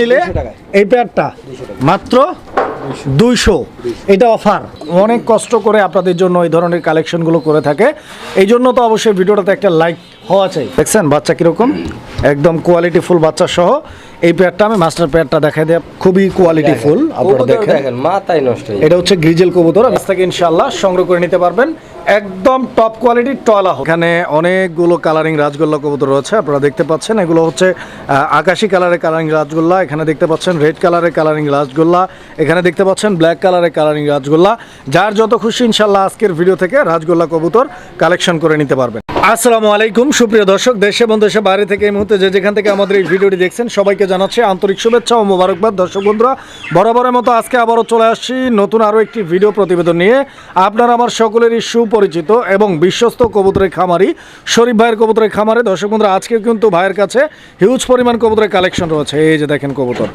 নিলে 200 টাকায়। এই পেয়ারটা মাত্র দুইশো। এটা অফার অনেক কষ্ট করে আপনাদের জন্য এই ধরনের কালেকশনগুলো করে থাকে। এই জন্য তো অবশ্যই ভিডিওটাতে একটা লাইক হওয়া চাই। দেখছেন বাচ্চা কীরকম? একদম কোয়ালিটি ফুল বাচ্চা সহ। এই পেয়ারটা আমি মাস্টার পেয়ারটা দেখাই দেয় খুবই কোয়ালিটি ফুল আপনারা দেখেন। মাথায় নষ্ট এটা হচ্ছে গ্রিজেল কবুতর আজ থেকে ইনশাল্লাহ সংগ্রহ করে নিতে পারবেন। একদম টপ কোয়ালিটি টয়লা এখানে অনেকগুলো কালারিং রাজগোল্লা কবুতর রয়েছে আপনারা দেখতে পাচ্ছেন। এগুলো হচ্ছে আহ, আকাশি কালারের কালারিং রাজগোল্লা এখানে দেখতে পাচ্ছেন রেড কালারের কালারিং রাজগোল্লা এখানে দেখতে পাচ্ছেন ব্ল্যাক কালারের কালারিং রাজগোল্লা। যার যত খুশি ইনশাল্লাহ আজকের ভিডিও থেকে রাজগোল্লা কবুতর কালেকশন করে নিতে পারবেন। আসসালামু আলাইকুম। সুপ্রিয় দর্শক, দেশে এবং দেশে বাইরে থেকে এই মুহূর্তে যে যেখান থেকে আমাদের এই ভিডিওটি দেখছেন, সবাইকে জানাচ্ছি আন্তরিক শুভেচ্ছা ও মোবারকবাদ। দর্শক বন্ধুরা, বরাবরের মতো আজকে আবারও চলে আসছি নতুন আরও একটি ভিডিও প্রতিবেদন নিয়ে। আপনার আমার সকলেরই সুপরিচিত এবং বিশ্বস্ত কবুতরের খামারি শরীফ ভাইয়ের কবুতরের খামারে। দর্শক বন্ধুরা আজকে কিন্তু ভাইয়ের কাছে হিউজ পরিমাণ কবুতরের কালেকশন রয়েছে। এই যে দেখেন কবুতর।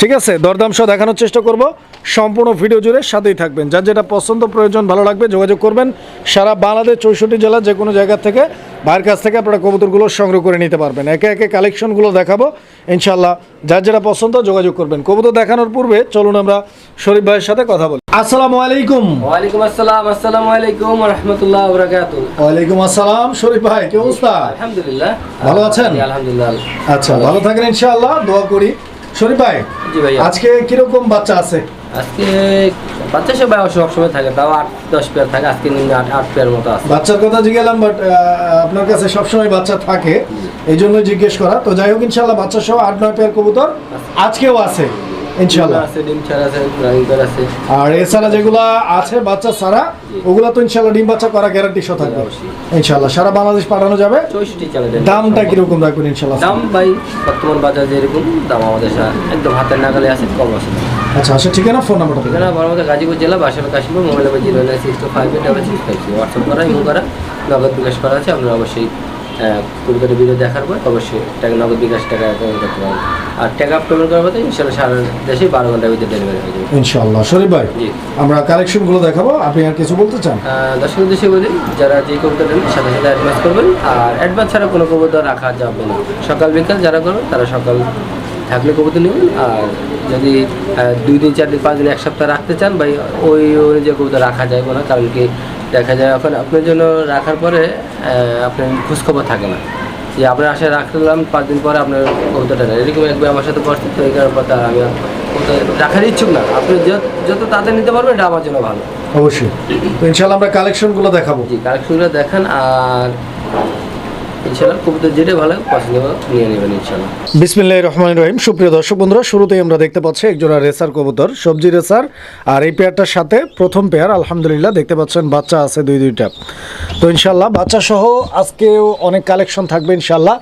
ঠিক আছে, দরদাম সহ দেখানোর চেষ্টা করব। সম্পূর্ণ ভিডিও জুড়ে সাথেই থাকবেন। যার যেটা পছন্দ প্রয়োজন ভালো লাগবে যোগাযোগ করবেন। সারা বাংলাদেশ চৌষট্টি জেলা যে কোনো জায়গা থেকে ভাইয়ের কাছ থেকে আপনারা কবুতরগুলো সংগ্রহ করে নিতে পারবেন। একে একে কালেকশনগুলো দেখাবো। ইনশাল্লাহ যার যেটা পছন্দ যোগাযোগ করবেন। কবুতর দেখানোর পূর্বে চলুন আমরা শরীফ ভাইয়ের সাথে কথা বলি। আসসালামু আলাইকুম। ওয়ালাইকুম আসসালাম আসসালামু আলাইকুম রহমতুল্লাহ বরাকাতু ওয়ালাইকুম আসসালাম শরীফ ভাই কি অবস্থা? আলহামদুলিল্লাহ। ভালো আছেন? আলহামদুলিল্লাহ। আচ্ছা ভালো থাকেন ইনশাআল্লাহ দোয়া করি। শরীফ ভাই জি ভাই আজকে কীরকম বাচ্চা আছে? আজকে বাচ্চা সবাই সব সময় থাকে তাও আট দশ পেয়ার থাকে আজকে নিম্ন আট আট পেয়ার মতো আছে। বাচ্চার কথা জিজ্ঞেলাম বাট আপনার কাছে সবসময় বাচ্চা থাকে এই জন্য জিজ্ঞেস করা। তো যাই হোক ইনশাল্লাহ বাচ্চা সহ আট নয় পেয়ার কবুতর আজকেও আছে। ইনশাল্লাহ আছে ডিম ছাড়া আছে রানিং আছে। আর এছাড়া যেগুলা আছে বাচ্চা ছাড়া ওগুলা তো ইনশাল্লাহ ডিম বাচ্চা করা গ্যারান্টি সহ থাকবে। ইনশাল্লাহ সারা বাংলাদেশ পাঠানো যাবে। চৌষট্টি চ্যানেলের দামটা কীরকম রাখবেন ইনশাল্লাহ দাম ভাই বর্তমান বাজার যেরকম দাম আমাদের একদম হাতের নাগালে আছে কম আছে। আচ্ছা আচ্ছা ঠিকানা ফোন নাম্বারটা ঠিকানা বারামতি গাজীপুর জেলা বাসার Kashipur mobile number zero nine six two five eight double six five WhatsApp করা ইমো করা নগদ বিকাশ করা আছে আপনারা অবশ্যই কবিতার ভিডিও দেখার পর অবশ্যই টাকা নগদ বিকাশ টাকা পেমেন্ট করতে পারবেন আর টাকা পেমেন্ট করার পরে ইনশাল্লাহ সারা দেশে বারো ঘণ্টার ভিতরে ডেলিভারি হয়ে যাবে। ইনশাল্লাহ। শরীফ ভাই জি। আমরা কালেকশনগুলো দেখাবো আপনি আর কিছু বলতে চান? দর্শক দেশে বলি যারা যে কবিতা নেবেন সাথে সাথে অ্যাডভান্স করবেন। আর অ্যাডভান্স ছাড়া কোনো কবিতা রাখা যাবে না। সকাল বিকাল যারা করবেন তারা সকাল থাকলে কবিতা নেবেন। আর যদি দুই দিন চার দিন পাঁচ দিন এক সপ্তাহ রাখতে চান ভাই ওই অনুযায়ী কবিতা রাখা যায় না। কারণ কি দেখা যায় এখন আপনার জন্য রাখার পরে আপনার খোঁজখবর থাকে না। যে আপনার আশায় রাখলাম পাঁচ দিন পরে আপনার কবিতাটা নেই। এরকম একবার আমার সাথে করছে তো এই কারণে তার আমি রাখার ইচ্ছুক না। আপনি যত যত তাড়াতাড়ি নিতে পারবেন এটা আমার জন্য ভালো। অবশ্যই। তো ইনশাল্লাহ আমরা কালেকশনগুলো দেখাবো। জি কালেকশনগুলো দেখান আর ইনশাল্লাহ রহমান রহিম। সুপ্রিয় আমরা দেখতে পাচ্ছি একজোড়া রেসার কবুতর, সবজি রেসার। আর এই পেয়ারটার সাথে প্রথম পেয়ার আলহামদুলিল্লাহ, দেখতে পাচ্ছেন বাচ্চা আছে দুই, দুইটা। তো ইনশাল্লাহ বাচ্চা সহ আজকেও অনেক কালেকশন থাকবে ইনশাল্লাহ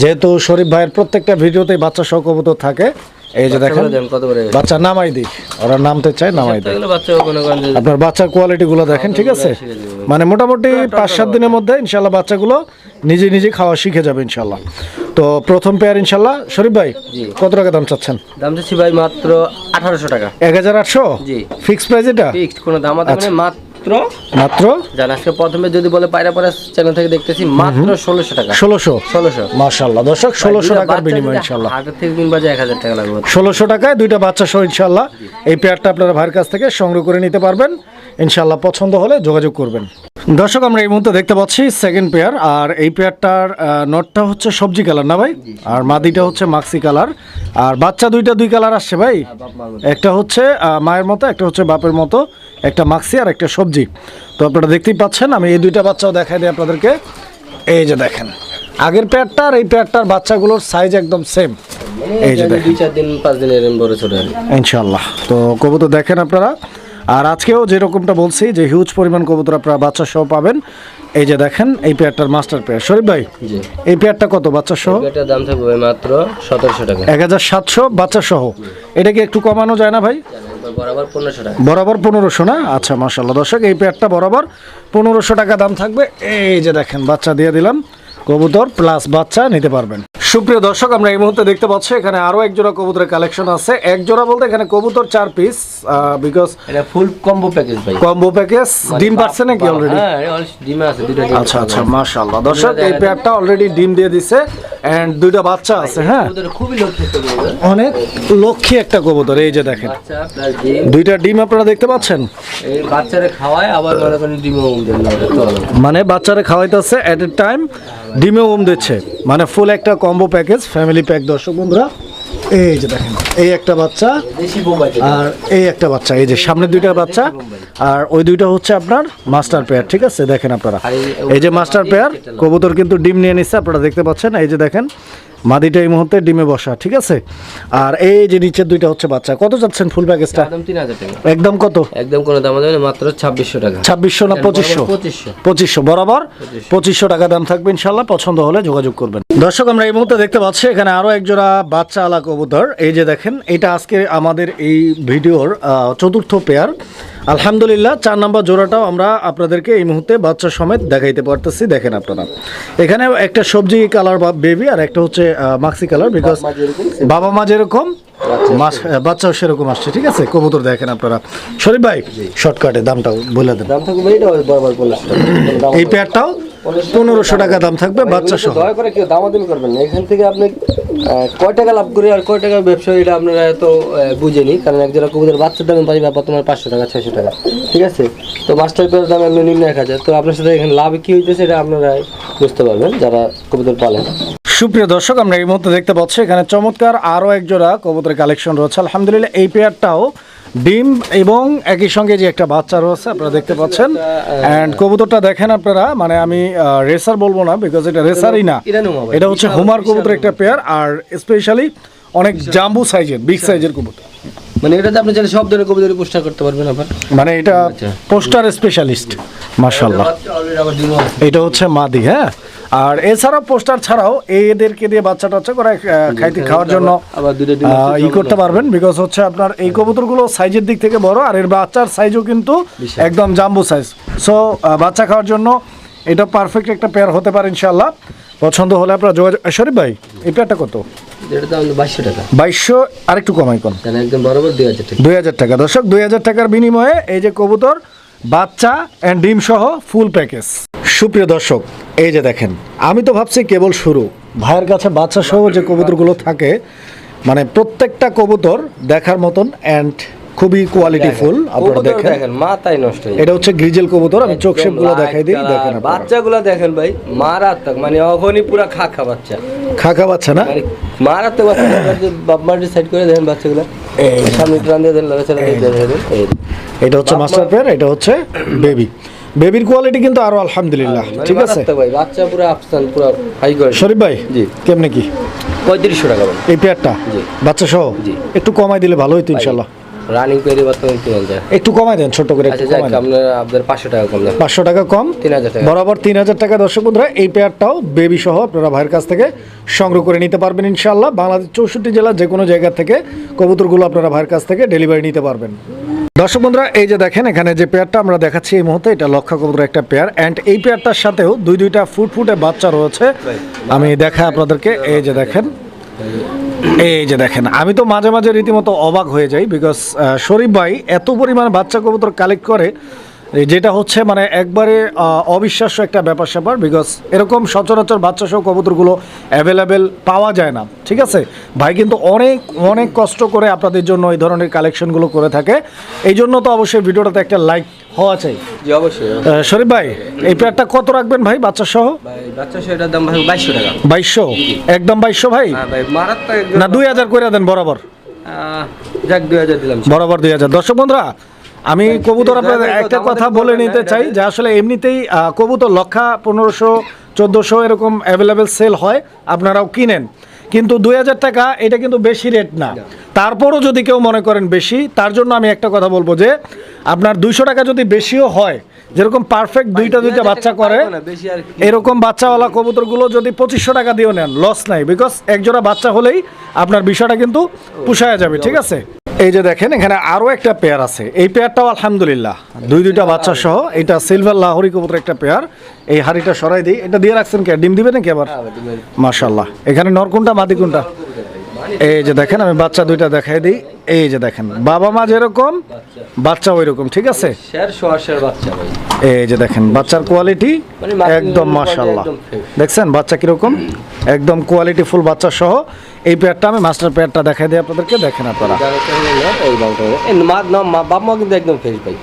যেহেতু শরীফ ভাইয়ের প্রত্যেকটা ভিডিওতেই বাচ্চা সহ কবুতর থাকে। এই যে দেখেন বাচ্চা নামাই দিই ওরা নামতে চায় নামাই দিই আপনার বাচ্চার কোয়ালিটিগুলো দেখেন ঠিক আছে? মানে মোটামুটি পাঁচ সাত দিনের মধ্যে ইনশাল্লাহ বাচ্চাগুলো নিজে নিজে খাওয়া শিখে যাবে ইনশাল্লাহ তো প্রথম পেয়ার ইনশাল্লাহ শরীফ ভাই কত টাকা দাম চাচ্ছেন? দাম চাচ্ছি ভাই মাত্র আঠারোশো টাকা। এক হাজার আটশো? ফিক্স প্রাইস এটা? ফিক্সড কোনো দাম আছে মানে মাত্র? মাত্র? জান আজকে প্রথমে যদি বলে পায়রা পায়রা চ্যানেল থেকে দেখতেছি মাত্র ষোলোশো টাকা। ষোলোশো? ষোলোশো। মার্শাল্লাহ দর্শক ষোলোশো টাকার বিনিময় ইনশাল্লাহ হাটের থেকে বাজে এক হাজার টাকা লাগবে। ষোলোশো টাকায় দুইটা বাচ্চা সহ ইনশাল্লাহ এই পেয়ারটা আপনারা ভাইয়ের কাছ থেকে সংগ্রহ করে নিতে পারবেন। ইনশাল্লাহ পছন্দ হলে যোগাযোগ করবেন। দর্শক আমরা এই মুহূর্তে দেখতে পাচ্ছি সেকেন্ড পেয়ার আর এই পেয়ারটার নটটা হচ্ছে সবজি কালার না ভাই? আর মাদিটা হচ্ছে মাক্সি কালার আর বাচ্চা দুইটা দুই কালার আসছে ভাই? একটা হচ্ছে মায়ের মতো একটা হচ্ছে বাপের মতো একটা মাক্সি আর একটা সবজি। তো আপনারা দেখতেই পাচ্ছেন আমি এই দুইটা বাচ্চাও দেখাই দিই আপনাদেরকে। এই যে দেখেন আগের পেয়ারটা আর এই পেয়ারটার বাচ্চাগুলোর সাইজ একদম সেম এই যে দেখেন। ইনশাল্লাহ তো কবুতর দেখেন আপনারা। আর আজকেও যেরকমটা বলছি যে হিউজ পরিমাণ কবুতর আপনারা বাচ্চা সহ পাবেন এই যে দেখেন এই পেয়ারটার মাস্টার পেয়ার। শরীফ ভাই এই পেয়ারটা কত বাচ্চা সহ? এটার দাম থাকবে মাত্র সতেরোশো টাকা। এক হাজার সাতশো বাচ্চা সহ। এটা কি একটু কমানো যায় না ভাই? বরাবর পনেরোশো টাকা। বরাবর পনেরোশো না? আচ্ছা মাসাল্লাহ দর্শক এই পেয়ারটা বরাবর পনেরোশো টাকা দাম থাকবে। এই যে দেখেন বাচ্চা দিয়ে দিলাম। কবুতর প্লাস বাচ্চা নিতে পারবেন। সুপ্রিয় দর্শক আমরা এই মুহূর্তে দেখতে পাচ্ছি এখানে আরও এক জোড়া কবুতরের কালেকশন আছে। এক জোড়া বলতে এখানে কবুতর চার পিস বিকজ এটা ফুল কম্বো প্যাকেজ ভাই। কম্বো প্যাকেজ ডিম পারছে নাকি অলরেডি হ্যাঁ ডিমে আছে দুটো ডিম। আচ্ছা আচ্ছা মাশাআল্লাহ। দর্শক এই পেয়ারটা অলরেডি ডিম দিয়ে দিছে এন্ড দুইটা বাচ্চা আছে হ্যাঁ? খুবই করবে অনেক লক্ষ্মী একটা কবুতর এই যে দেখেন। দুইটা ডিম আপনারা দেখতে পাচ্ছেন? এই বাচ্চারা খাওয়ায় আবার মনে ডিমও। মানে বাচ্চারা খাওয়াইতেছে এট এ টাইম ডিমে ওম দিচ্ছে। মানে ফুল একটা কম্বো প্যাকেজ ফ্যামিলি প্যাক দর্শক বন্ধুরা এই যে দেখেন এই একটা বাচ্চা। আর এই একটা বাচ্চা এই যে সামনে দুইটা বাচ্চা আর ওই দুইটা হচ্ছে আপনার মাস্টার পেয়ার ঠিক আছে? দেখেন আপনারা। এই যে মাস্টার পেয়ার কবুতর কিন্তু ডিম নিয়ে নিচ্ছে আপনারা দেখতে পাচ্ছেন। এই যে দেখেন মাদিটা এই মুহূর্তে ডিমে বসা ঠিক আছে? আর এই যে নিচের দুইটা হচ্ছে বাচ্চা কত যাচ্ছেন ফুল প্যাকেজটা একদম তিন হাজার টাকা। একদম কত? একদম কোনো দাম হবে মাত্র ছাব্বিশশো টাকা। ছাব্বিশশো না পঁচিশশো? পঁচিশশো। পঁচিশশো বরাবর? পঁচিশশো। টাকা দাম থাকবে ইনশাল্লাহ পছন্দ হলে যোগাযোগ করবেন। দর্শক আমরা এই মুহূর্তে দেখতে পাচ্ছি এখানে আরও এক জোড়া বাচ্চা আলা কবুতর। এই যে দেখেন এটা আজকে আমাদের এই ভিডিওর আহ, চতুর্থ পেয়ার আলহামদুলিল্লাহ চার নম্বর জোড়াটাও আমরা আপনাদেরকে এই মুহূর্তে বাচ্চা সমেত দেখাইতে পারতেছি দেখেন আপনারা। এখানে একটা সবজি কালার বা বেবি আর একটা হচ্ছে মাক্সি কালার বিকজ বাবা মা যেরকম বাচ্চাও সেরকম আসছে ঠিক আছে? কবুতর দেখেন আপনারা। শরীফ ভাই শর্টকাটে দামটাও বলে দেন। এই পেয়ারটাও পনেরোশো টাকা দাম থাকবে বাচ্চা সহ। দয়া করে কেউ দামাদামি করবেন না। এখান থেকে আপনি কয় টাকা লাভ করে আর কয় টাকা ব্যবসা এটা আপনারা এত বুঝেনি কারণ এক জোড়া কবুতর বাচ্চার দামে পাই ব্যাপার তোমার পাঁচশো টাকা ছয়শো টাকা। ঠিক আছে? তো মাস্টার পেয়ার দাম আপনি নিম্ন এক হাজার। তো আপনার সাথে এখানে লাভ কি হইতেছে এটা আপনারা বুঝতে পারবেন যারা কবুতর পালেন। সুপ্রিয় দর্শক আমরা এই মুহূর্তে দেখতে পাচ্ছি এখানে চমৎকার আরও এক জোড়া কবুতরের কালেকশন রয়েছে। আলহামদুলিল্লাহ এই পেয়ারটাও ডিম এবং একই সঙ্গে যে একটা বাচ্চা রয়েছে আপনারা দেখতে পাচ্ছেন। অ্যান্ড কবুতরটা দেখেন আপনারা মানে আমি রেসার বলব না বিকজ এটা রেসারই না। এটা হচ্ছে হোমার কবুতর একটা পেয়ার আর স্পেশালি অনেক জাম্বু সাইজের বিগ সাইজের কবুতর। মানে এটাতে আপনি চাইলে সব ধরনের কবুতরের পোস্টার করতে পারবেন আবার। মানে এটা আচ্ছা। পোস্টার স্পেশালিস্ট আবার ডিমও আছে। এটা হচ্ছে মাদি হ্যাঁ? আর এছাড়াও পোস্টার ছাড়াও এদেরকে দিয়ে বাচ্চা টাচ্চা করে খাইতে খাওয়ার জন্য ই করতে পারবেন বিকজ হচ্ছে আপনার এই কবুতরগুলো সাইজের দিক থেকে বড় আর এর বাচ্চার সাইজও কিন্তু একদম জাম্বু সাইজ সো বাচ্চা খাওয়ার জন্য এটা পারফেক্ট একটা পেয়ার হতে পারে ইনশাল্লাহ পছন্দ হলে আপনার যোগাযোগ শরীফ ভাই এই পেয়ারটা কত? বাইশশো টাকা। বাইশশো আরেকটু কমাই কোন একদম বরাবর দুই হাজার টাকা। দুই হাজার টাকা। দর্শক দুই হাজার টাকার বিনিময়ে এই যে কবুতর বাচ্চা অ্যান্ড ডিম সহ ফুল প্যাকেজ সুপ্রিয় দর্শক এই যে দেখেন আমি তো ভাবছি কেবল শুরু। ভাইয়ের কাছে বাচ্চা সহ যে কবুতরগুলো থাকে মানে প্রত্যেকটা কবুতর দেখার মতন অ্যান্ড খুবই কোয়ালিটি ফুল আপনারা দেখেন। দেখেন মাথায় নষ্ট এটা হচ্ছে গ্রিজেল কবুতর আমি চোখগুলো দেখাই দিই দেখেন আপনারা। বাচ্চাগুলো দেখেন ভাই মারাত্মক মানে অখনই পুরা খাখা বাচ্চা। খাকা বাচ্চা না? মানে মারাত্মক বাচ্চা বাপ মার সাইড করে দেখেন বাচ্চাগুলো সামনে টান দিয়ে দেন লড়াচড়া দিয়ে দেন এটা হচ্ছে মাস্টার পেয়ার এটা হচ্ছে বেবি বেবির কোয়ালিটি কিন্তু আরও আলহামদুলিল্লাহ। ঠিক আছে? ভাই বাচ্চা পুরো আফসান পুরো হাই করে শরীফ ভাই জি। কেমনে কি? পঁয়ত্রিশশো টাকা ভাই এই পেয়ারটা জি। বাচ্চা সহ জি। একটু কমাই দিলে ভালো হতো ইনশাল্লাহ। রানিং পেয়ে বর্তমানে তিন হাজার। একটু কমাই দেন ছোট করে একটু আচ্ছা কমাই আপনার আপনার পাঁচশো টাকা কম দেন। পাঁচশো টাকা কম? তিন হাজার টাকা। বরাবর তিন হাজার টাকা। দর্শক বন্ধুরা এই পেয়ারটাও বেবি সহ আপনারা ভাইয়ের কাছ থেকে সংগ্রহ করে নিতে পারবেন ইনশাল্লাহ। বাংলাদেশ চৌষট্টি জেলা যে কোনো জায়গা থেকে কবুতরগুলো আপনারা ভাইয়ের কাছ থেকে ডেলিভারি নিতে পারবেন। দর্শক বন্ধুরা, এই যে দেখেন, এখানে যে পেয়ারটা আমরা দেখাচ্ছি এই মুহূর্তে, এটা লক্ষ্য কবুতর একটা পেয়ার। অ্যান্ড এই পেয়ারটার সাথেও দুই দুইটা ফুট ফুটে বাচ্চা রয়েছে। আমি দেখা আপনাদেরকে, এই যে দেখেন। এই যে দেখেন, আমি তো মাঝে মাঝে রীতিমতো অবাক হয়ে যাই বিকজ শরীফ ভাই এত পরিমাণ বাচ্চা কবুতর কালেক্ট করে যেটা হচ্ছে মানে একবারে অবিশ্বাস্য একটা ব্যাপার স্যাপার বিকজ এরকম সচরাচর বাচ্চা সহ কবুতরগুলো অ্যাভেলেবেল পাওয়া যায় না ঠিক আছে? ভাই কিন্তু অনেক অনেক কষ্ট করে আপনাদের জন্য এই ধরনের কালেকশনগুলো করে থাকে। এই জন্য তো অবশ্যই ভিডিওটাতে একটা লাইক হওয়া চাই। জি অবশ্যই। শরীফ ভাই এই পেয়ারটা কত রাখবেন ভাই বাচ্চা সহ? দাম ভাই বাইশশো টাকা। বাইশশো? একদম বাইশশো ভাই? হ্যাঁ মারাত্মক না দুই হাজার করে দেন বরাবর। যাক দুই হাজার দিলাম। বরাবর দুই হাজার। দর্শক বন্ধুরা আমি কবুতর আপনাদের একটা কথা বলে নিতে চাই যে আসলে এমনিতেই কবুতর লক্ষা পনেরোশো চোদ্দোশো এরকম অ্যাভেলেবেল সেল হয় আপনারাও কিনেন। কিন্তু দুই হাজার টাকা এটা কিন্তু বেশি রেট না। তারপরও যদি কেউ মনে করেন বেশি তার জন্য আমি একটা কথা বলব যে আপনার দুইশো টাকা যদি বেশিও হয় যেরকম পারফেক্ট দুইটা দুইটা বাচ্চা করে। এরকম বাচ্চাওয়ালা কবুতরগুলো যদি পঁচিশশো টাকা দিয়েও নেন লস নাই বিকজ একজোড়া বাচ্চা হলেই আপনার বিষয়টা কিন্তু পুষায় যাবে ঠিক আছে? এই যে দেখেন এখানে আরও একটা পেয়ার আছে। এই পেয়ারটাও আলহামদুলিল্লাহ। দুই দুইটা বাচ্চা সহ এটা সিলভার লাহোরি কবুতর একটা পেয়ার এই হাড়িটা সরাই দিই। এটা দিয়ে রাখছেন কে? ডিম দিবে নাকি আবার? হ্যাঁ, মাশাল্লাহ এখানে নর কোনটা মাদি কোনটা? এই যে দেখেন আমি বাচ্চা দুইটা দেখাই দিই। এই যে দেখেন বাবা মা যেরকম বাচ্চা ওই রকম ঠিক আছে? শের সোয়া শের বাচ্চা ভাই। এই যে দেখেন বাচ্চার কোয়ালিটি মানে একদম মাশাল্লাহ। দেখছেন বাচ্চা কীরকম? একদম কোয়ালিটি ফুল বাচ্চা সহ। এই পেয়ারটা আমি মাস্টার পেয়ারটা দেখাই দিই আপনাদেরকে দেখেন আপনারা। বাপ মা কিন্তু একদম ফ্রেশ ভাই।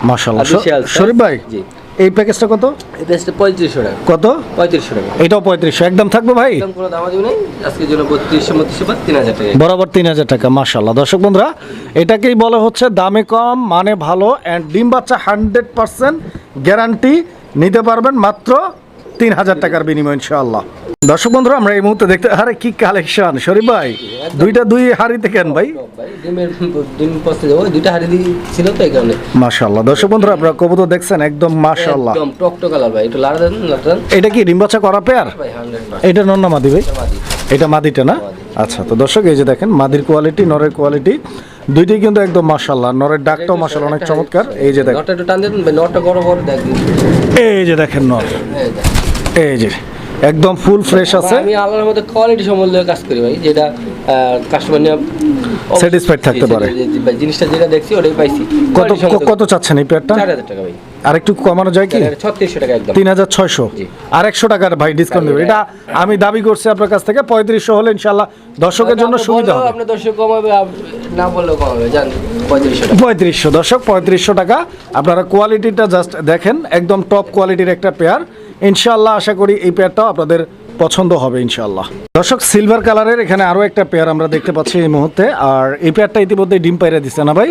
শরীফ ভাই জি। এই প্যাকেজটা কত? এই পেঁয়াজটা পঁয়ত্রিশশো টাকা। কত? পঁয়ত্রিশশো টাকা। এটাও পঁয়ত্রিশশো। একদম থাকবে ভাই? একদম কোনো দাম দিবে নেই। আজকের জন্য বত্রিশশো বত্রিশশো বা তিন হাজার টাকা। বরাবর তিন হাজার টাকা মাশাল্লাহ দর্শক বন্ধুরা এটাকেই বলা হচ্ছে দামে কম মানে ভালো অ্যান্ড ডিম বাচ্চা হান্ড্রেড পার্সেন্ট গ্যারান্টি নিতে পারবেন মাত্র তিন হাজার টাকার বিনিময় ইনশাআল্লাহ। দর্শক বন্ধুরা আমরা এই মুহূর্তে দেখতে আরে কি কালেকশন শরীফ ভাই দুইটা দুই হাড়িতে কেন ভাই? ভাই ডিমের ডিম পচতে যাব দুইটা হাড়ি ছিল তো এই কারণে। মাশাল্লাহ দর্শক বন্ধুরা আপনারা কবুতর দেখছেন একদম মাশাল্লাহ একদম টকটো কালার ভাই একটু লাড়া দেন লাড়া এটা কি ডিম বাচ্চা করা পেয়ার? এটা নন্না মাদি ভাই? এটা মাদিটা না? আচ্ছা তো দর্শক এই যে দেখেন মাদির কোয়ালিটি নরের কোয়ালিটি দুইটাই কিন্তু একদম মাশাল্লাহ নরের ডাকটাও মাশাল্লাহ অনেক চমৎকার। এই যে দেখেন নটটা একটু টান দেন নটটা বড় বড় দেখ এই যে দেখেন নর। এই যে। একদম ফুল ফ্রেশ আছে। আমি আল্লাহর মধ্যে কোয়ালিটি সম্বন্ধে কাজ করি ভাই যেটা কাস্টমার নিয়ে Satisfied থাকতে পারে। জিনিসটা যেটা দেখছি ওটাই পাইছি। কত কত চাচ্ছেন এই পেয়ারটা চার হাজার টাকা ভাই। আর একটু কমানো যায় কি? ছত্রিশশো টাকা একদম। তিন হাজার ছয়শো। জি। আর একশো টাকার ভাই ডিসকাউন্ট দেবে। এটা আমি দাবি করছি আপনার কাছ থেকে পঁয়ত্রিশশো হলে ইনশাল্লাহ দর্শকের জন্য সুবিধা হবে। আপনার দর্শক কমাবে না বললেও কমাবে জান পঁয়ত্রিশশো টাকা। পঁয়ত্রিশশো দর্শক পঁয়ত্রিশশো টাকা। আপনারা কোয়ালিটিটা জাস্ট দেখেন একদম টপ কোয়ালিটির একটা পেয়ার ইনশাল্লাহ আশা করি এই পেয়ারটাও আপনাদের পছন্দ হবে ইনশাল্লাহ দর্শক সিলভার কালারের এখানে আরও একটা পেয়ার আমরা দেখতে পাচ্ছি এই মুহূর্তে। আর এই পেয়ারটা ইতিমধ্যে ডিম পাইরে দিচ্ছে না ভাই?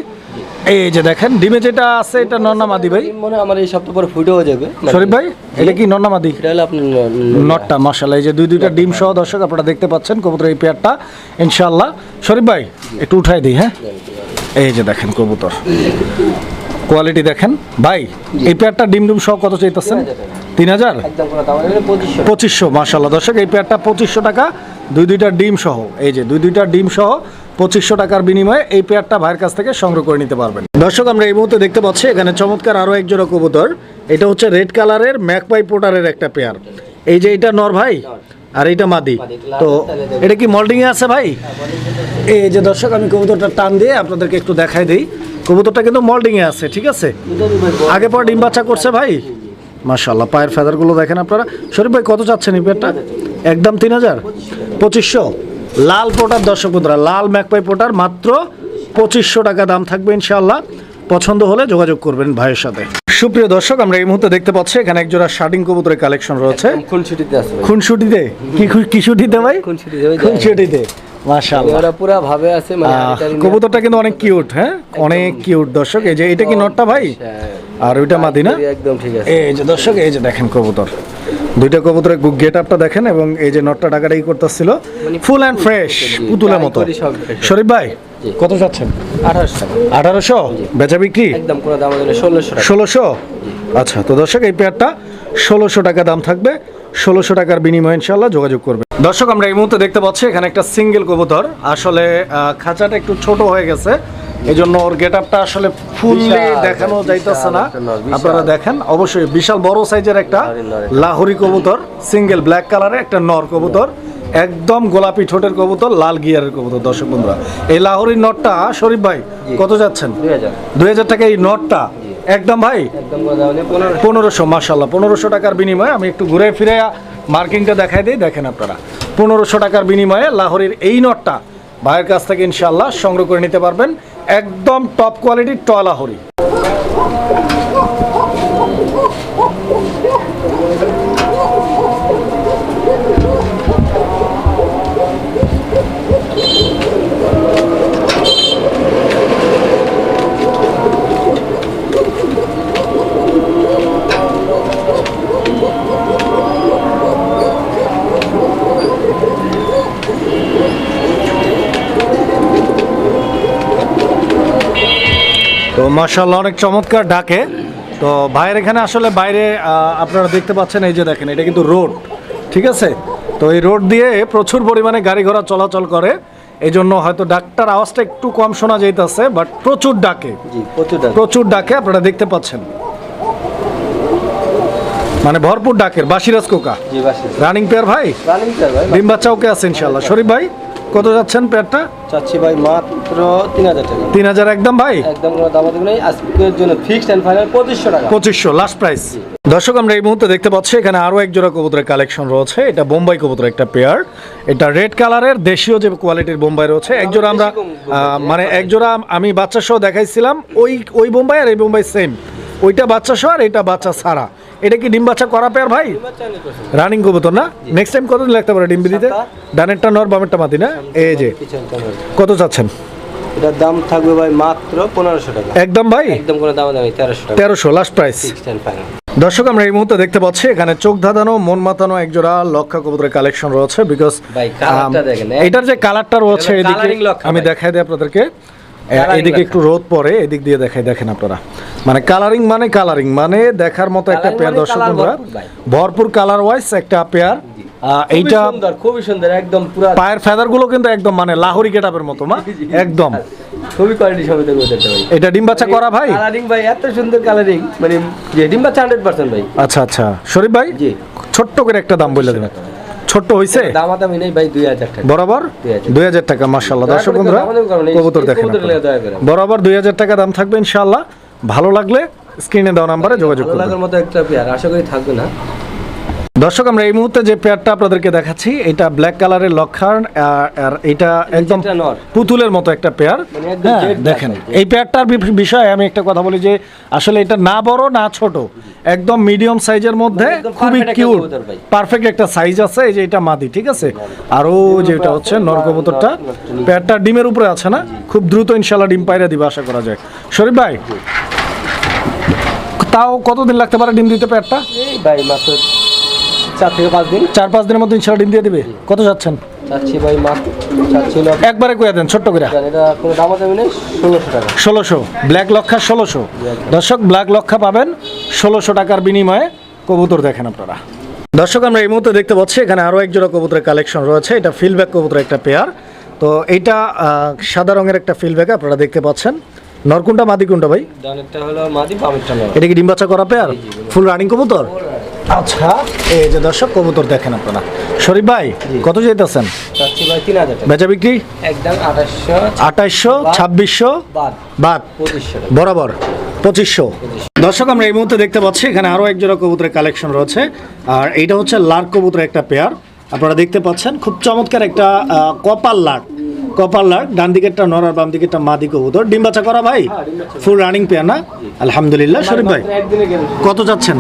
এই যে দেখেন ডিমে যেটা আছে এটা নন্না মাদি ভাই। মনে আমার এই সপ্তাহ পরে ফুটে হয়ে যাবে। শরীফ ভাই এটা কি নন্না মাদি? এটা হলো আপনার ন- ন- নটটা মাসাল্লাহ এই যে দুই দুইটা ডিম সহ দর্শক আপনারা দেখতে পাচ্ছেন কবুতর এই পেয়ারটা ইনশাল্লাহ শরীফ ভাই একটু উঠাই দিই হ্যাঁ? এই যে দেখেন কবুতর। কোয়ালিটি দেখেন। ভাই এই পেয়ারটা ডিম ডিম সহ কত চাইতেছেন? তিন হাজার পঁচিশশো। মাসাল্লাহ দর্শক এই পেয়ারটা পঁচিশশো টাকা দুই দুইটা ডিম সহ। এই যে দুই দুইটা ডিম সহ পঁচিশশো টাকার বিনিময়ে এই পেয়ারটা ভাইয়ের কাছ থেকে সংগ্রহ করে নিতে পারবেন। দর্শক আমরা এই মুহূর্তে দেখতে পাচ্ছি এখানে চমৎকার আরও এক জোড়া কবুতর। এটা হচ্ছে রেড কালারের ম্যাকপাই পোটারের একটা পেয়ার এই যে এটা নর ভাই আর এটা মাদি। তো এটা কি মল্ডিংয়ে আছে ভাই? এই যে দর্শক আমি কবুতরটা টান দিয়ে আপনাদেরকে একটু দেখাই দিই। কবুতরটা কিন্তু মল্ডিং এ আছে ঠিক আছে? আগে পর ডিম বাচ্চা করছে ভাই। মাশাল্লাহ পায়ের ফেদারগুলো দেখেন আপনারা। শরীফ ভাই কত চাচ্ছেন এই পেয়ারটা একদম তিন হাজার? পঁচিশশো। লাল পোটার দর্শক বন্ধুরা লাল ম্যাকপাই পোটার মাত্র পঁচিশশো টাকা দাম থাকবে ইনশাআল্লাহ। পছন্দ হলে যোগাযোগ করবেন ভাইয়ের সাথে। সুপ্রিয় দর্শক আমরা এই মুহূর্তে দেখতে পাচ্ছি এখানে একজোড়া শার্টিং কবুতরের কালেকশন রয়েছে। কোন ছুটিতে আছে ভাই। খুনসুটিতে? কি ভাই? খুনসুটিতে যে- খুনসুটিতে। মাশাআল্লাহ। ওরা পুরা ভাবে আছে মানে কবুতরটা কিন্তু অনেক কিউট হ্যাঁ? অনেক কিউট দর্শক এই যে এটা কি নটটা ভাই? আর ওইটা মাদি না? একদম ঠিক আছে। এই যে দর্শক এই যে দেখেন কবুতর। দুইটা কবুতরের গেট আপটা দেখেন এবং এই যে নটটা ডাকাডাকি করতেছিল। ফুল অ্যান্ড ফ্রেশ পুতুলের মতো। শরীফ ভাই কত আঠারোশো। বেচা বিক্রি? একদম কোনো দাম ষোলোশো ষোলোশো? আচ্ছা তো দর্শক এই পেয়ারটা ষোলোশো টাকা দাম থাকবে। ষোলোশো টাকার বিনিময়ে ইনশাল্লাহ যোগাযোগ করবে। দর্শক আমরা এই মুহূর্তে দেখতে পাচ্ছি এখানে একটা সিঙ্গেল কবুতর। আসলে খাঁচাটা একটু ছোট হয়ে গেছে। এই জন্য ওর গেট আপটা আসলে ফুললি দেখানো যাইতেছে না। আপনারা দেখেন অবশ্যই বিশাল বড় সাইজের একটা লাহোরি কবুতর সিঙ্গেল ব্ল্যাক কালারের একটা নর কবুতর। একদম গোলাপি ঠোঁটের কবুতর লাল গিয়ারের কবুতর দর্শক বন্ধুরা। এই লাহোরি নটটা শরীফ ভাই কত যাচ্ছেন? দুই হাজার। টাকা এই নটটা? একদম ভাই? পনেরোশো। মাসাল্লাহ পনেরোশো টাকার বিনিময়ে আমি একটু ঘুরে ফিরে মার্কিংটা দেখাই দিই, দেখেন আপনারা। পনেরোশো টাকার বিনিময়ে লাহোরের এই নটটা ভাইয়ের কাছ থেকে ইনশাল্লাহ সংগ্রহ করে নিতে পারবেন। একদম টপ কোয়ালিটির ট লাহোরি। তো মার্শাল্লাহ অনেক চমৎকার ডাকে তো ভাইয়ের এখানে আসলে বাইরে আপনারা দেখতে পাচ্ছেন এই যে দেখেন এটা কিন্তু রোড ঠিক আছে? তো এই রোড দিয়ে প্রচুর পরিমাণে গাড়ি ঘোড়া চলাচল করে। এই জন্য হয়তো ডাক্তার আওয়াজটা একটু কম শোনা যাইতেছে বাট প্রচুর ডাকে। প্রচুর ডাকে। আপনারা দেখতে পাচ্ছেন। মানে ভরপুর ডাকের বাসিরাজ কোকা। রানিং পেয়ার ভাই? ডিম বাচ্চা ওকে আছে ইনশাল্লাহ শরীফ ভাই? কত যাচ্ছেন পেয়ারটা? চাচ্ছি ভাই মাত্র তিন হাজার টাকা। তিন হাজার একদম ভাই? একদম কোনো দাম দেবেন আজকের জন্য ফিক্সড অ্যান্ড ফাইনাল পঁচিশশো টাকা। পঁচিশশো লাস্ট প্রাইস দর্শক আমরা এই মুহূর্তে দেখতে পাচ্ছি এখানে আরও এক জোড়া কবুতরের কালেকশন রয়েছে। এটা বোম্বাই কবুতর একটা পেয়ার এটা রেড কালারের দেশীয় যে কোয়ালিটির বোম্বাই রয়েছে এক জোড়া আমরা মানে এক জোড়া আমি বাচ্চা সহ দেখাইছিলাম ওই ওই বোম্বাই আর এই বোম্বাই সেম ওইটা বাচ্চা সহ আর এটা বাচ্চা ছাড়া। এটা কি ডিম বাচ্চা করা পেয়ার ভাই? রানিং কবুতর না? নেক্সট টাইম কতদিন লাগতে পারে ডিম দিতে সাতটা। ডানেরটা নর বামেরটা মাতি না? এই যে। কত চাচ্ছেন? এটার দাম থাকবে ভাই মাত্র পনেরোশো টাকা। একদম ভাই? একদম কোনো দাম দামি তেরোশো তেরোশো লাস্ট প্রাইস দর্শক আমরা এই মুহূর্তে দেখতে পাচ্ছি এখানে চোখ ধাঁধানো মন মাতানো একজোড়া লক্ষা কবুতরের কালেকশন রয়েছে বিকজ এটার যে কালারটা রয়েছে আমি দেখাই দিই আপনাদেরকে। এদিকে একটু রোদ পড়ে এদিক দিয়ে দেখাই দেখেন আপনারা। মানে কালারিং মানে কালারিং মানে দেখার মতো একটা পেয়ার মানে দর্শক বন্ধুরা। ভরপুর কালার ওয়াইজ একটা পেয়ার এইটা সুন্দর খুবই সুন্দর একদম পুরো পায়ের ফেদারগুলো কিন্তু একদম মানে লাহোরি গেটাপের মতো মা। একদম। খুবই কোয়ালিটি সমেত করতে ভাই এটা ডিম বাচ্চা করা ভাই? কালারিং ভাই এত সুন্দর কালারিং মানে যে ডিম বাচ্চা হান্ড্রেড পার্সেন্ট ভাই। আচ্ছা আচ্ছা। শরীফ ভাই জি। ছোট্ট করে একটা দাম বলে দেবেন। ছোট্ট হইছে? দামাদামি নেই ভাই দুই হাজার টাকা। বরাবর? 2000 দুই হাজার টাকা মাশাআল্লাহ। দর্শক বন্ধুরা কবুতর দেখেন। বরাবর দুই হাজার টাকা দাম থাকবে ইনশাআল্লাহ। ভালো লাগলে স্ক্রিনে দেওয়া নম্বরে যোগাযোগ করুন ভালো লাগার মতো একটা পেয়ার আশা করি থাকবে না। দর্শক আমরা এই মুহূর্তে যে পেয়ারটা আপনাদেরকে দেখাচ্ছি এটা ব্ল্যাক কালারের লক্ষার আর এটা একদম পুতুলের মতো একটা পেয়ার। মানে হ্যাঁ দেখেন এই পেয়ারটার বিষয়ে আমি একটা কথা বলি যে আসলে এটা না বড় না ছোট একদম মিডিয়াম সাইজের মধ্যে মানে খুবই কিউট পারফেক্ট একটা সাইজ আছে এই যে এটা মাদি ঠিক আছে? আরও যেটা হচ্ছে নর কবুতরটা পেয়ারটা ডিমের উপরে আছে না? খুব দ্রুত ইনশাল্লাহ ডিম পাইরা দিবে আশা করা যায়। শরীফ ভাই তাও কতদিন লাগতে পারে ডিম দিতে পেয়ারটা? এই ভাই মাত্র চার থেকে পাঁচ দিন। চার পাঁচ দিনের মধ্যে ইনশাল্লাহ ডিম দিয়ে দিবে। কত যাচ্ছেন? চাচ্ছি ভাই মাত্র চাচ্ছি না একবারে কয়ে দেন ছোট্ট করে এটা কোনো দামাদামি নেই ষোলোশো টাকা। ষোলোশো। ব্ল্যাক লক্ষা ষোলোশো। দর্শক ব্ল্যাক লক্ষা পাবেন ষোলোশো টাকার বিনিময়ে। কবুতর দেখেন আপনারা। দর্শক আমরা এই মুহূর্তে দেখতে পাচ্ছি এখানে আরও এক জোড়া কবুতরের কালেকশন রয়েছে। এটা ফিলব্যাক কবুতরের একটা পেয়ার। তো এইটা সাদা রঙের একটা ফিলব্যাক আপনারা দেখতে পাচ্ছেন। নরকুন্ডা মাদিকুন্ডা ভাই? ডানেরটা হলো মাদি বামেরটা নয়। এটা কি ডিম বাচ্চা করা পেয়ার? ফুল রানিং কবুতর? আচ্ছা এই যে দর্শক কবুতর দেখেন আপনারা। শরীফ ভাই কত যেতেছেন বেচা বিক্রি? একদম আঠাশশো ছাব্বিশশো বাদ। বরাবর পঁচিশশো। দর্শক আমরা এই মুহূর্তে দেখতে পাচ্ছি এখানে আরও এক জোড়া কবুতরের কালেকশন রয়েছে। আর এইটা হচ্ছে লার্ক কবুতরের একটা পেয়ার আপনারা দেখতে পাচ্ছেন খুব চমৎকার একটা কপাল লার্ক। কপাল লার্ক ডান দিকেরটা নর আর বাম দিকেরটা মাদি কবুতর। ডিম বাচ্চা করা ভাই? ফুল রানিং পেয়ার না? আলহামদুলিল্লাহ। শরীফ ভাই কত যাচ্ছেন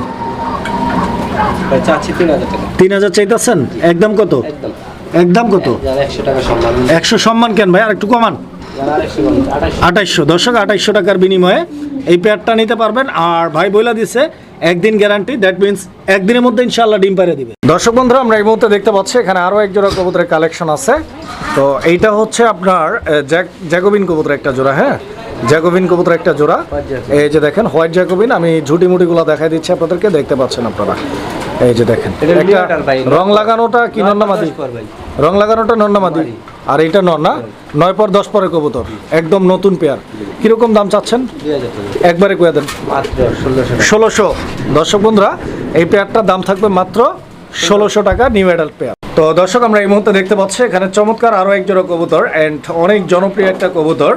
চাচ্ছি তিন হাজার টাকা। তিন হাজার চাইতেছেন? একদম কত? একদম। কত? একশো সম্মান। কেন ভাই? আর একটু কমান আঠাইশশো দর্শক আঠাইশশো টাকার বিনিময়ে এই পেয়ারটা নিতে পারবেন। আর ভাই বইলা দিছে একদিন গ্যারান্টি দ্যাট মিনস একদিনের মধ্যে ইনশাল্লাহ ডিম পারে দিবে। দর্শক বন্ধুরা আমরা এই মুহূর্তে দেখতে পাচ্ছি এখানে আরও এক জোড়া কবুতরের কালেকশন আছে। তো এইটা হচ্ছে আপনার জ্যাক- জ্যাকোবিন কবুতর একটা জোড়া হ্যাঁ? জ্যাকোবিন কবুতর একটা জোড়া। এই যে দেখেন হোয়াইট জ্যাকোবিন আমি ঝুটি মুটিগুলো দেখাই দিচ্ছি আপনাদেরকে দেখতে পাচ্ছেন আপনারা। এই যে দেখেন। রং লাগানোটা কি নন্না মাদি দশ পর ভাই। রং লাগানোটা নন্না মাদি আর এটা নর না? নয় পর দশ পরে কবুতর একদম নতুন পেয়ার কীরকম দাম চাচ্ছেন? একবারে কয়ে দেন। ষোলোশো দর্শক বন্ধুরা এই পেয়ারটার দাম থাকবে মাত্র ষোলোশো টাকা নিউ অ্যাডাল্ট পেয়ার তো দর্শক, আমরা এই মুহূর্তে দেখতে পাচ্ছি, এখানে চমৎকার আরও এক জোড়া কবুতর অ্যান্ড অনেক জনপ্রিয় একটা কবুতর।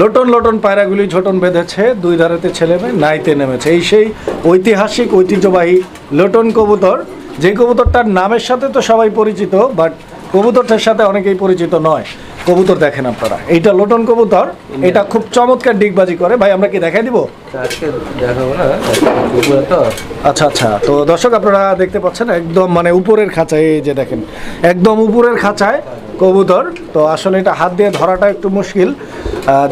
লোটন লোটন পায়রাগুলি ঝোটন বেঁধেছে, দুই ধারেতে ছেলে মেয়ে, নাইতে নেমেছে। এই সেই ঐতিহাসিক, ঐতিহ্যবাহী লোটন কবুতর। যে কবুতরটার নামের সাথে তো সবাই পরিচিত বাট কবুতরটার সাথে অনেকেই পরিচিত নয়। কবুতর দেখেন আপনারা। এইটা লোটন কবুতর। এটা খুব চমৎকার ডিগবাজি করে। ভাই আমরা কি দেখাই দিব? আচ্ছা আচ্ছা। তো দর্শক আপনারা দেখতে পাচ্ছেন একদম মানে উপরের খাঁচায়। এই যে দেখেন একদম উপরের খাঁচায় কবুতর। তো আসলে এটা হাত দিয়ে ধরাটা একটু মুশকিল।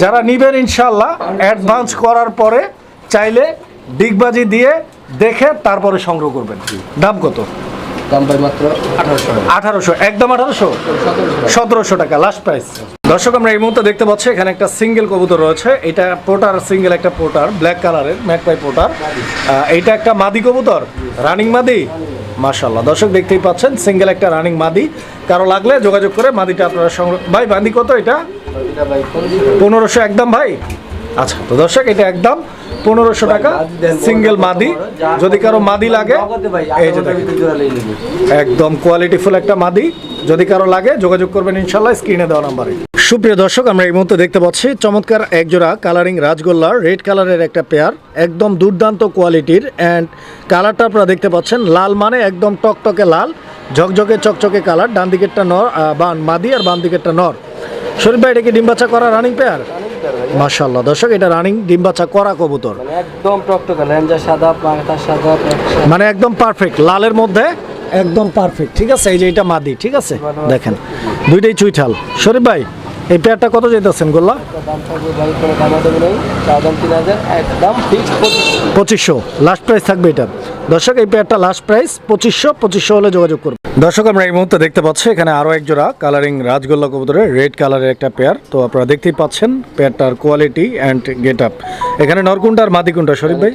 যারা নিবেন ইনশাল্লাহ অ্যাডভান্স করার পরে চাইলে ডিগবাজি দিয়ে দেখে তারপরে সংগ্রহ করবেন। দাম কত? দাম ভাই মাত্র আঠারোশো আঠারোশো একদম আঠারোশো? সতেরোশো টাকা লাস্ট প্রাইস দর্শক আমরা এই মুহূর্তে দেখতে পাচ্ছি এখানে একটা সিঙ্গেল কবুতর রয়েছে। এটা পোটার সিঙ্গেল একটা পোটার ব্ল্যাক কালারের ম্যাকপাই পোটার। এইটা একটা মাদি কবুতর রানিং মাদি। মাশাল্লাহ দর্শক দেখতেই পাচ্ছেন সিঙ্গেল একটা রানিং মাদি। কারও লাগলে যোগাযোগ করে মাদিটা আপনারা সংগ্রহ ভাই মাদি কত এটা? পনেরোশো একদম ভাই? আচ্ছা তো দর্শক এটা একদম। পনেরোশো টাকা সিঙ্গেল মাদি। যদি কারও মাদি লাগে এই যে দেখেন। একদম কোয়ালিটিফুল একটা মাদি। যদি কারও লাগে যোগাযোগ করবেন ইনশাল্লাহ স্ক্রিনে দেওয়া নাম্বারে। সুপ্রিয় দর্শক আমরা এই মুহূর্তে দেখতে পাচ্ছি চমৎকার একজোড়া কালারিং রাজগোল্লার রেড কালারের একটা পেয়ার একদম দুর্দান্ত কোয়ালিটির অ্যান্ড কালারটা আপনারা দেখতে পাচ্ছেন লাল মানে একদম টকটকে লাল ঝকঝকে চকচকে কালার ডান দিকেরটা নর বান মাদি আর বাম দিকেরটা নর। শরীফ ভাই এটা কি ডিম বাচ্চা করা রানিং পেয়ার মাশাল্লাহ দর্শক এটা রানিং ডিম বাচ্চা করা কবুতর। মানে একদম টকটকা ল্যাঞ্জা সাদা পাতা সাদা মানে একদম পারফেক্ট লালের মধ্যে একদম পারফেক্ট ঠিক আছে এই যে এটা মাদি ঠিক আছে? দেখেন দুইটাই চুইঠাল। শরীফ ভাই এই পেয়ারটা কত যেতেছেন গোল্লা? পঁচিশশো। লাস্ট প্রাইস থাকবে এটা। দর্শক এই পেয়ারটা লাস্ট প্রাইস পঁচিশশো পঁচিশশো হলে যোগাযোগ করবে দর্শক আমরা এই মুহূর্তে দেখতে পাচ্ছি এখানে আরও এক জোড়া কালারিং রাজগোল্লা কবুতরের রেড কালারের একটা পেয়ার। তো আপনারা দেখতেই পাচ্ছেন পেয়ারটার কোয়ালিটি অ্যান্ড গেট আপ এখানে নরকুন্ডা আর মাদি কুন্ডা শরীফ ভাই?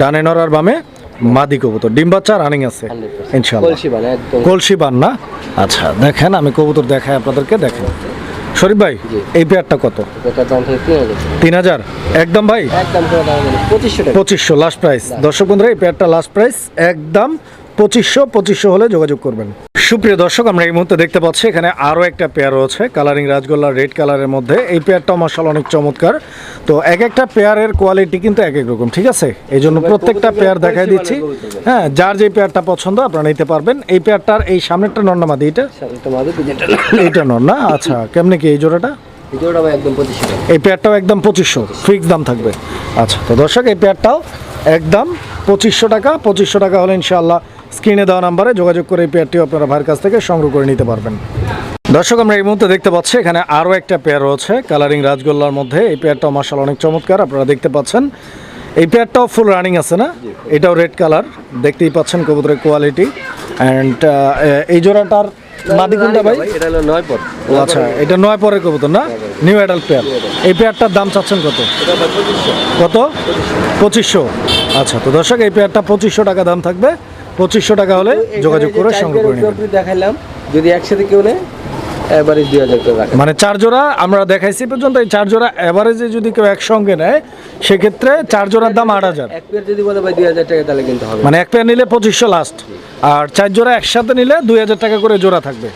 ডানে নর আর বামে মাদি কবুতর। ডিম বাচ্চা রানিং আছে ইনশাল্লাহ কলসি কলসি বান না? আচ্ছা দেখেন আমি কবুতর দেখাই আপনাদেরকে দেখেন। শরীফ ভাই এই পেয়ারটা কত? তিন হাজার? একদম ভাই? পঁচিশশো লাস্ট প্রাইস দর্শক বন্ধুরা এই পেয়ারটা লাস্ট প্রাইস একদম পঁচিশশো পঁচিশশো হলে যোগাযোগ করবেন। সুপ্রিয় দর্শক আমরা এই মুহূর্তে দেখতে পাচ্ছি এখানে আরও একটা পেয়ার রয়েছে কালারিং রাজগোল্লা রেড কালারের মধ্যে। এই পেয়ারটাও মশাল অনেক চমৎকার। তো এক একটা পেয়ারের কোয়ালিটি কিন্তু এক এক রকম ঠিক আছে? এই জন্য প্রত্যেকটা পেয়ার দেখাই দিচ্ছি। হ্যাঁ যার যে পেয়ারটা পছন্দ আপনারা নিতে পারবেন। এই পেয়ারটার এই সামনেরটা নর্নামাদি এটা? সাতটা মাঝে এইটা নর আচ্ছা কেমনে কি এই জোড়াটা? একদম এই পেয়ারটাও একদম পঁচিশশো ফিক্স দাম থাকবে। আচ্ছা তো দর্শক এই পেয়ারটাও একদম পঁচিশশো টাকা। পঁচিশশো টাকা হলে ইনশাআল্লাহ স্ক্রিনে দেওয়া নাম্বারে যোগাযোগ করে এই পেয়ারটিও আপনারা ভাইয়ের কাছ থেকে সংগ্রহ করে নিতে পারবেন। দর্শক আমরা এই মুহূর্তে দেখতে পাচ্ছি এখানে আরও একটা পেয়ার রয়েছে কালারিং রাজগোল্লার মধ্যে। এই পেয়ারটাও মার্শাল অনেক চমৎকার আপনারা দেখতে পাচ্ছেন। এই পেয়ারটাও ফুল রানিং আছে না? এটাও রেড কালার দেখতেই পাচ্ছেন কবুতরের কোয়ালিটি অ্যান্ড এই জোড়াটার মাদি কোনটা ভাই? এটা হলো নয় পর। আচ্ছা এটা নয় পরের কবুতর না? নিউ অ্যাডাল্ট পেয়ার এই পেয়ারটার দাম চাচ্ছেন কত? কত? পঁচিশশো। আচ্ছা তো দর্শক এই পেয়ারটা পঁচিশশো টাকা দাম থাকবে। পঁচিশশো টাকা হলে যোগাযোগ করে সংগ্রহ করে নেবেন। দেখাইলাম যদি একসাথে কেউ নেয় দুই হাজার মানে চার জোড়া আমরা দেখাইছি পর্যন্ত এই চার জোড়া এভারেজে যদি কেউ একসঙ্গে নেয় সেক্ষেত্রে চার জোড়ার দাম আট হাজার। এক পেয়ার যদি বলে ভাই দুই হাজার টাকা তাহলে কিন্তু হবে। মানে এক পেয়ার নিলে পঁচিশশো লাস্ট আর চার জোড়া একসাথে নিলে দুই হাজার টাকা করে জোড়া থাকবে।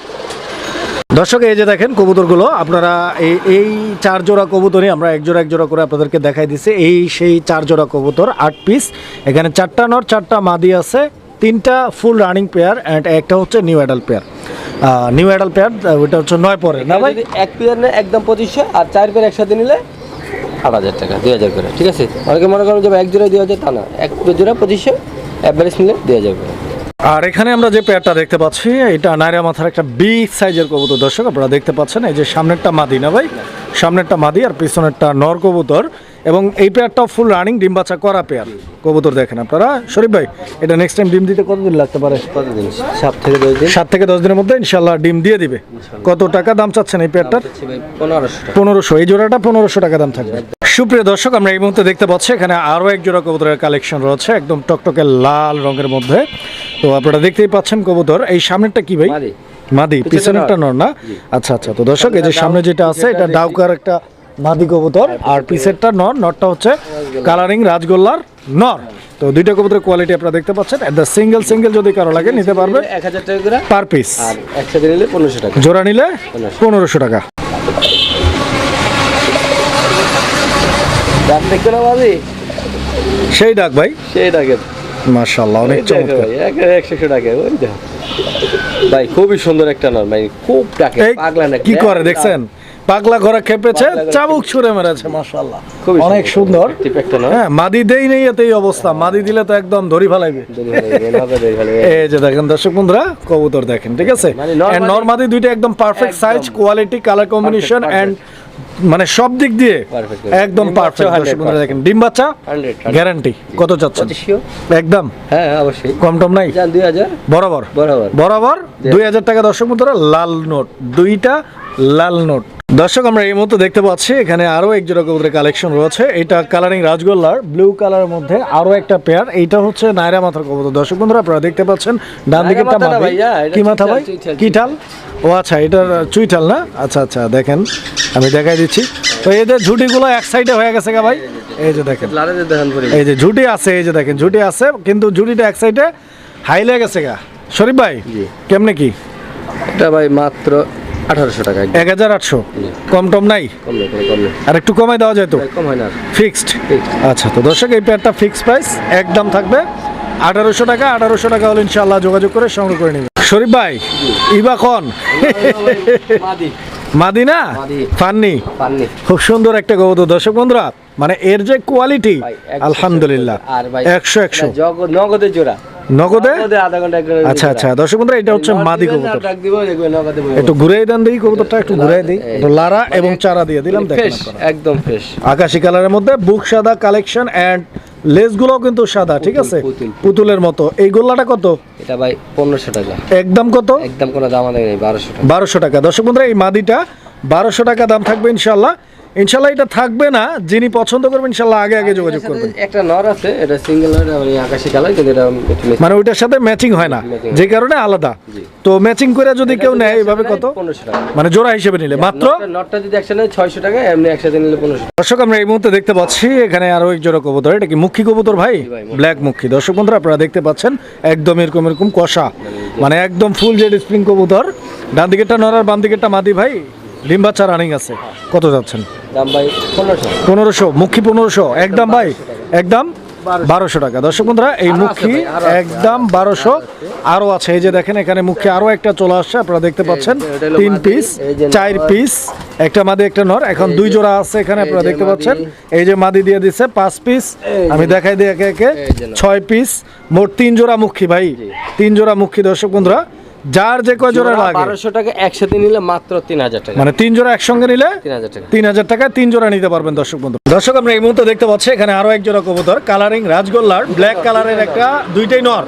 দর্শক এই যে দেখেন কবুতরগুলো আপনারা এই এই চার জোড়া কবুতরই আমরা এক জোড়া এক জোড়া করে আপনাদেরকে দেখাই দিছি। এই সেই চার জোড়া কবুতর আট পিস এখানে চারটা নর চারটা মাদি আছে। তিনটা ফুল রানিং পেয়ার অ্যান্ড একটা হচ্ছে new adult pair new adult pair ওইটা হচ্ছে নয় পরে না ভাই? এক পেয়ার নেয় একদম পঁচিশশো আর চার পেয়ার একসাথে নিলে আট হাজার টাকা দুই হাজার করে ঠিক আছে? অনেকে মনে করেন যে এক জোড়া দুই হাজার তা না এক জোড়া পঁচিশশো অ্যাভারেজ নিলে দুই হাজার করে। আর এখানে আমরা যে পেয়ারটা দেখতে পাচ্ছি এটা নাইরা মাথার একটা বিগ সাইজের কবুতর দর্শক আপনারা দেখতে পাচ্ছেন এই যে সামনেরটা মাদি না ভাই? সামনেরটা মাদি আর পিছনেরটা নর কবুতর। এবং এই পেয়ারটাও ফুল রানিং ডিম বাচ্চা করা পেয়ার কবুতর দেখেন আপনারা। শরীফ ভাই এটা নেক্সট টাইম ডিম দিতে কতদিন লাগতে পারে? কতদিন? সাত থেকে দশ দিন। সাত থেকে দশ দিনের মধ্যে ইনশাল্লাহ ডিম দিয়ে দিবে। কত টাকা দাম চাচ্ছেন এই পেয়ারটার পনেরোশো এই জোড়াটা পনেরোশো টাকা দাম থাকবে। সুপ্রিয় দর্শক আমরা এই মুহূর্তে দেখতে পাচ্ছি এখানে আরও এক জোড়া কবুতরের কালেকশন রয়েছে একদম টকটকে লাল রঙের মধ্যে। তো আপনারা দেখতেই পাচ্ছেন কবুতর। এই সামনেরটা কি ভাই? মাদি। মাদি পিছনেরটা নর না? আচ্ছা আচ্ছা। তো দর্শক এই যে সামনে যেটা আছে এটা ডাউকার একটা মাদি কবুতর আর পিসেরটা নর নরটা হচ্ছে কালারিং রাজগোল্লার নর। তো দুইটা কবুতরের কোয়ালিটি আপনারা দেখতে পাচ্ছেন। দ্য সিঙ্গেল সিঙ্গেল যদি কারও লাগে নিতে পারবে এক হাজার টাকা করে পার পিস আর একসাথে নিলে পনেরোশো টাকা। জোড়া নিলে পনেরোশো। টাকা। না মাদি। সেই ডাক ভাই। সেই টাকা মার্শাল্লাহ অনেক চমৎকার। একশো টাকা ওই দেখো। ভাই খুবই সুন্দর একটা নর ভাই খুব ডাকে পাগলা নাকি কি করে দেখছেন? পাগলা ঘরে খেপেছে চাবুক ছুঁড়ে মেরেছে। মাশাআল্লাহ। অনেক সুন্দর। হ্যাঁ মাদি দেই নেই এতে এই অবস্থা মাদি দিলে তো একদম ধরি ফেলাইবে। এই যে দেখেন দর্শক বন্ধুরা কবুতর দেখেন ঠিক আছে? মানে নর মাদি- দুইটা একদম perfect size quality colour combination. And মানে সব দিক দিয়ে একদম পারফেক্ট দর্শক বন্ধুরা দেখেন। ডিম বাচ্চা? গ্যারান্টি কত চাচ্ছেন? একদম? হ্যাঁ অবশ্যই। কম টম নাই? বরাবর। বরাবর। বরাবর? দুই হাজার টাকা দর্শক বন্ধুরা লাল নোট। দুইটা লাল নোট। দর্শক আমরা এই মুহূর্তে দেখতে পাচ্ছি এখানে আরও এক জোড়া কবুতরের কালেকশন রয়েছে। এটা কালারিং রাজগোল্লার ব্লু কালারের মধ্যে আরও একটা পেয়ার এইটা হচ্ছে নায়রা মাথার কবুতর। দর্শক বন্ধুরা আপনারা দেখতে পাচ্ছেন ডান দিকে কি মাথা ভাই? চুইঠাল, কিঠাল ও আচ্ছা এটার চুইঠাল না? আচ্ছা আচ্ছা দেখেন আমি দেখাই দিচ্ছি। তো এদের ঝুটিগুলো এক সাইডে হয়ে গেছে গা ভাই। এই যে দেখেন। লারে দেখান করে এই যে ঝুটি আছে এই যে দেখেন ঝুটি আছে কিন্তু ঝুটিটা এক সাইডে হাইলে গেছে গা। শরীফ ভাই জি। কেমনে কি? এটা ভাই মাত্র আঠারোশো টাকা এক হাজার আটশো। কম টম নাই? কম নেই কোনো কম নেই। আর একটু কমাই দেওয়া যায় তো? কম হয় না ফিক্সড? আচ্ছা তো দর্শক এই পেয়ারটা ফিক্সড প্রাইস একদম থাকবে। আঠারোশো টাকা আঠারোশো টাকা হলে যোগাযোগ করে সংগ্রহ করে নেবেন। শরীফ ভাই ইবা খন? মাদিনা। ফান্নি? খুব সুন্দর একটা গৌদ দর্শক বন্ধুরা মানে এর যে কোয়ালিটি আলহামদুলিল্লাহ। একশো। একশো নগদের জোড়া। নগদে? আচ্ছা আচ্ছা। দর্শক বন্ধুরা এটা হচ্ছে মাদি কবুতর। একটু ঘুরে দেন দিই কবুতরটা একটু ঘুরে দিই। একটু লারা এবং চারা দিয়ে দিলাম দেখেন একদম ফ্রেশ। আকাশি কালারের মধ্যে বুক সাদা কালেকশন এন্ড লেসগুলো কিন্তু সাদা ঠিক আছে? পুতুলের মতো। এই গোল্লাটা কত? এটা ভাই পনেরোশো টাকা। একদম কত? একদম কোনো দাম নেই বারোশো টাকা। বারোশো টাকা। দর্শক বন্ধুরা এই মাদিটা বারোশো টাকা দাম থাকবে ইনশাল্লাহ ইনশাল্লাহ এটা থাকবে না যিনি পছন্দ করবেন ইনশাল্লাহ আগে আগে যোগাযোগ করবেন। একটা নর আছে এটা সিঙ্গেল নর মানে আকাশি কালার কিন্তু এটা মানে ওইটার সাথে ম্যাচিং হয় না যে কারণে আলাদা। তো ম্যাচিং করে যদি কেউ নেয় এইভাবে কত? মানে জোড়া হিসেবে নিলে। মাত্র? নটটা- নটটা যদি একসাথে নেয় ছয়শো টাকা এমনি একসাথে নিলে পনেরোশো দর্শক আমরা এই মুহূর্তে দেখতে পাচ্ছি এখানে আরও এক জোড়া কবুতর। এটা কি মুখী কবুতর ভাই। ব্ল্যাক মুখী। দর্শক বন্ধুরা আপনারা দেখতে পাচ্ছেন একদম এরকম এরকম কষা। মানে একদম ফুল জেড স্প্রিং কবুতর। ডান দিকেরটা নরার বাম দিকেরটা মাদি ভাই। ডিম বাচ্চা রানিং আছে। কত যাচ্ছেন? দাম ভাই পনেরোশো। পনেরোশো মুখী পনেরোশো। একদম ভাই একদম বারোশো। টাকা। দর্শক বন্ধুরা এই মুখী একদম বারোশো আরও আছে। এই যে দেখেন এখানে মুখী আরও একটা চলে আসছে। আপনারা দেখতে পাচ্ছেন তিন পিস চার পিস একটা মাদি একটা নর। এখন দুই জোড়া আছে এখানে আপনারা দেখতে পাচ্ছেন। এই যে মাদি দিয়ে দিচ্ছে পাঁচ পিস আমি দেখাই দিই একে একে। ছয় পিস মোট তিন জোড়া মুখী ভাই। তিন জোড়া মুখী দর্শক বন্ধুরা। যার যে কয় জোড়া লাগে? বারোশো টাকা একসাথে নিলে মাত্র তিন হাজার টাকা। মানে তিন জোড়া একসঙ্গে নিলে তিন হাজার টাকা। তিন হাজার টাকা তিন জোড়া নিতে পারবেন দর্শক বন্ধু। দর্শক আমরা এই মুহূর্তে দেখতে পাচ্ছি এখানে আরও এক জোড়া কবুতর কালারিং রাজগোল্লার ব্ল্যাক কালারের একটা দুইটাই নর।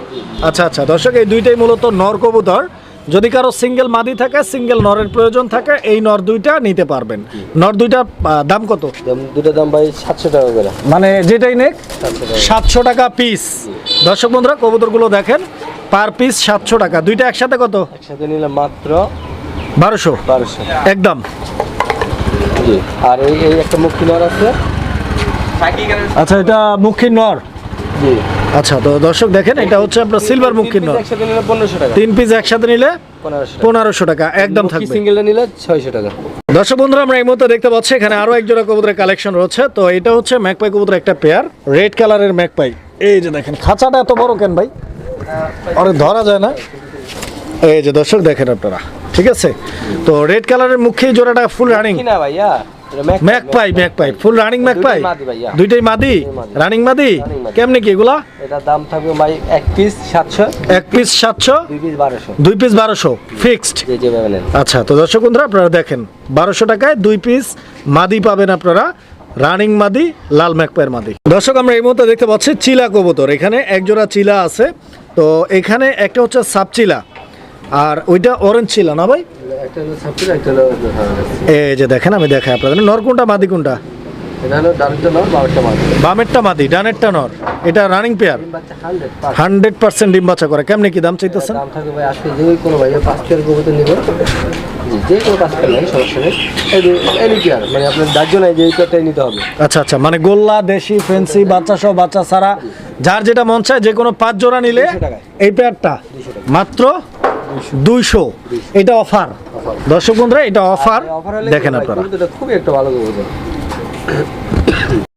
আচ্ছা আচ্ছা দর্শক এই দুইটাই মূলত নর কবুতর। যদি কারও সিঙ্গেল মাদি থাকে সিঙ্গেল নরের প্রয়োজন থাকে এই নর দুইটা নিতে পারবেন। নর দুইটা দাম কত? দুটো দাম ভাই সাতশো টাকা করে। মানে যেটাই নেক সাতশো টাকা সাতশো টাকা পিস দর্শক বন্ধুরা কবুতরগুলো দেখেন। পার পিস সাতশো টাকা। দুইটা একসাথে কত? একসাথে নিলে মাত্র বারোশো। বারোশো। একদম। জি। আর এই এই একটা মুক্তি নর আছে। আচ্ছা এটা মুখী নর? জি। আচ্ছা তো দর্শক দেখেন এটা হচ্ছে আপনার সিলভার মুখী নর। একসাথে নিলে পনেরোশো টাকা। তিন পিস একসাথে নিলে পনেরোশো টাকা। একদম থাকবে। সিঙ্গেলটা নিলে ছয়শো টাকা। দর্শক বন্ধুরা আমরা এই মুহূর্তে দেখতে পাচ্ছি এখানে আরও এক জোড়া কবুতরের কালেকশন রয়েছে। তো এটা হচ্ছে ম্যাকপাই কবুতর একটা পেয়ার রেড কালারের ম্যাকপাই। এই যে দেখেন খাঁচাটা এত বড় কেন ভাই? আরে ধরা যায় না? এই যে দর্শক দেখেন আপনারা ঠিক আছে? তো রেড কালারের মুখে জোড়াটা ফুল রানিং না ভাইয়া এটা mag- magpie magpie full running magpie দুইটাই দুইটাই মাদি? রানিং মাদি। কেমনে কি এগুলা? এটার দাম থাকবে ভাই এক পিস সাতশো। এক পিস সাতশো? দুই পিস বারোশো। দুই পিস বারোশো ফিক্সড যে যেভাবে নেন আচ্ছা তো দর্শক বন্ধুরা আপনারা দেখেন বারোশো টাকায় দুই পিস মাদি পাবেন আপনারা। রানিং মাদি লাল ম্যাকপায়ের মাদি। দর্শক আমরা এই মুহূর্তে দেখতে পাচ্ছি চিলা কবুতর। এখানে একজোড়া চিলা আছে। তো এখানে একটা হচ্ছে সাপচিলা আর ওইটা অরেঞ্জ ছিল না ভাই? এই যে দেখেন আমি দেখাই আপনাদের নর কোনটা মাদি কোনটা? বামেরটা মাদি। ডানেরটা নর। এটা রানিং পেয়ার হান্ড্রেড পার্সেন্ট ডিম বাচ্চা করে। কেমনি কি দাম চাইতেছেন? জি যে কোনো সমস্যা নেই এনি মানে আপনার দাহ্য নাই যে এই কেয়ারটাই নিতে হবে। আচ্ছা আচ্ছা মানে গোল্লা দেশি ফেন্সি বাচ্চা সহ বাচ্চা ছাড়া যার যেটা মন চায় যে কোনো পাঁচ জোড়া নিলে 200 টাকায়। এই পেয়ারটা মাত্র দুইশো। এটা অফার দর্শক বন্ধুরা এটা অফার দেখেন আপনারা। খুবই একটা ভালো